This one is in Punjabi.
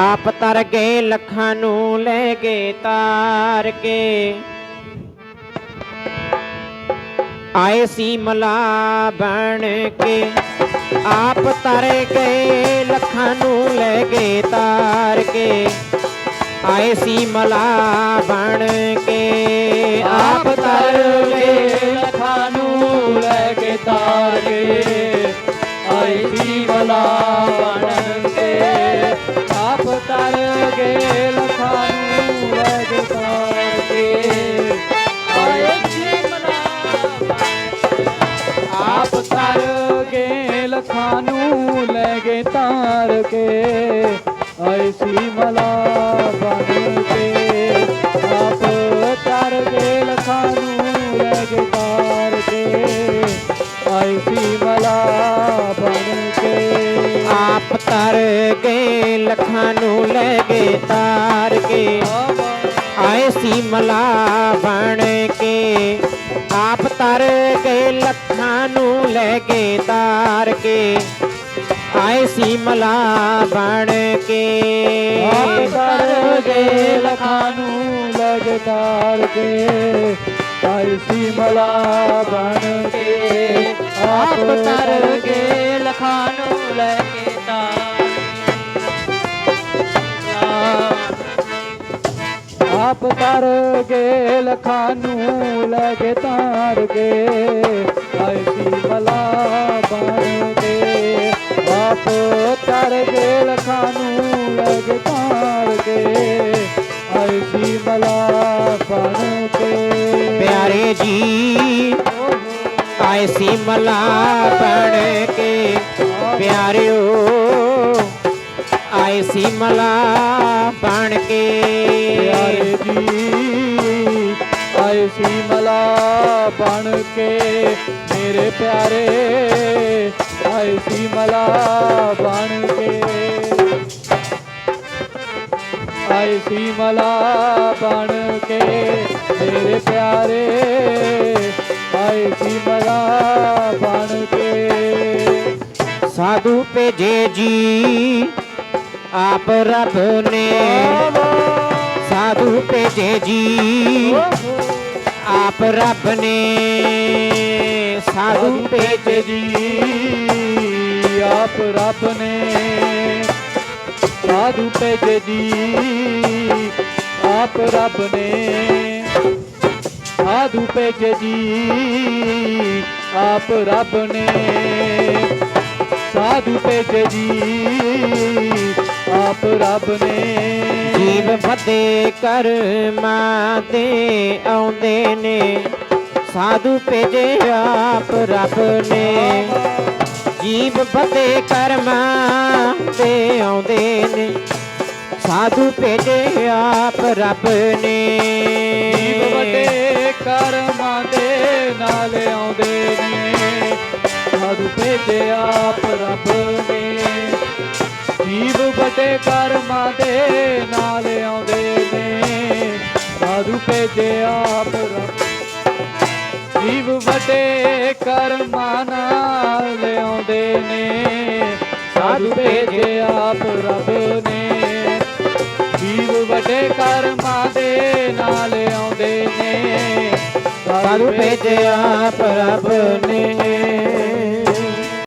ਆਪ ਤਰ ਗਏ, ਲੱਖਾਂ ਨੂੰ ਲੈ ਗਏ, ਤਾਰ ਕੇ। ਆਏ ਸੀ ਮਲਾ ਬਣ ਕੇ। ਆਪ ਤਰ ਗਏ, ਲੱਖਾਂ ਨੂੰ ਲੈ ਗਏ, ਤਾਰ ਕੇ। ਆਏ ਸੀ ਮਲਾ ਬਣ ਕੇ। ਆਪ ਤਰ ਗਏ ਕੇ ਆਏ ਮਲਾ ਬਣ ਕੇ ਆਪ ਤਰ ਗਏ ਲੱਖਾਂ ਨੂੰ ਲੈ ਕੇ ਤਾਰ ਕੇ ਆਏ ਮਲਾ ਬਣ ਕੇ ਆਪ ਤਰ ਗਏ ਲੱਖਾਂ ਨੂੰ ਲੈ ਗਏ ਤਾਰ ਕੇ ਆਏ ਸੀ ਮਲਾ ਬਣ ਕੇ ਆਪ ਤਰ ਗਏ ਲੱਖਾਂ ਨੂੰ ਲੈ ਗਏ ਤਾਰ ਕੇ ਆਏ ਸੀ ਮਲਾ ਬਣ ਕੇ। ਗਏ ਲੱਖਾਂ ਨੂੰ ਲੈ ਕੇ। ਆਏ ਸੀ ਮਲਾ ਬਣ ਕੇ। ਆਪ ਤਰ ਗਏ ਲੱਖਾਂ ਨੂੰ ਲੈ ਕੇ ਆਪ ਤਰ ਗਏ ਲੱਖਾਂ ਨੂੰ ਲੈ ਕੇ ਤਾਰ ਕੇ। ਆਏ ਸੀ ਮਲਾ ਬਣ ਆਪ ਤਰ ਨੂੰ ਲੈ ਤਾਰ ਕੇ। ਪਿਆਰੇ ਜੀ ਆਏ ਸੀ ਮਲਾ ਬਣ ਕੇ। ਪਿਆਰਿਓ ਆਏ ਸੀ ਮਲਾ ਬਣ ਕੇ। ਪਿਆਰੇ ਜੀ ਆਏ ਸੀ ਮਲਾ ਬਣ ਕੇ। ਮੇਰੇ ਪਿਆਰੇ ਆਏ ਸੀ ਮਲਾ ਬਣ ਕੇ। ਆਏ ਸੀ ਮਲਾ ਬਣ ਕੇ ਮੇਰੇ ਪਿਆਰੇ। ਆਏ ਸੀ ਮਲਾ ਬਣ ਕੇ। ਸਾਧੂ ਭੇਜੇ ਜੀ ਆਪ ਰੱਬ ਨੇ। ਸਾਧੂ ਭੇਜੇ ਜੀ ਆਪ ਰੱਬ ਨੇ। ਸਾਧੂ ਭੇਜੇ ਜੀ। ਆਪ ਰੱਬ ਨੇ ਸਾਧੂ ਭੇਜੇ ਜੀ ਆਪ ਰੱਬ ਨੇ ਸਾਧੂ ਭੇਜੇ ਜੀ ਆਪ ਰੱਬ ਨੇ ਸਾਧੂ ਭੇਜੇ ਜੀ ਆਪ ਰੱਬ ਨੇ। ਜੀਵ ਫਤੇ ਕਰਮਾਂ ਤੇ ਆਉਂਦੇ ਨੇ ਸਾਧੂ ਭੇਜੇ ਆਪ ਰੱਬ ਨੇ। ਜੀਵ ਫਤਿਹ ਕਰਮਾਂ ਤੇ ਆਉਂਦੇ ਨੇ। ਸਾਧੂ ਭੇਜੇ ਆਪ ਰੱਬ ਨੇ। ਜੀਵ ਵੱਡੇ ਕਰਮਾਂ ਦੇ ਨਾਲ ਆਉਂਦੇ ਨੇ। ਸਾਧੂ ਭੇਜੇ ਆਪ ਰੱਬ ਨੇ। ਜੀਵ ਫਤਿਹ ਕਰਮਾਂ ਦੇ ਨਾਲ ਆਉਂਦੇ ਨੇ। ਸਾਧੂ ਭੇਜੇ ਆਪ ਰੱਬ ਜੀਵ ਵੱਡੇ ਕਰਮਾਂ ਨਾਲ ਲਿਆਉਂਦੇ ਨੇ। ਸਾਧੂ ਭੇਜੇ ਆਪ ਰੱਬ ਨੇ। ਜੀਵ ਵੱਡੇ ਕਰਮਾਂ ਦੇ ਨਾਲ ਆਉਂਦੇ ਨੇ। ਸਾਧੂ ਭੇਜੇ ਆਪ ਰੱਬ ਨੇ।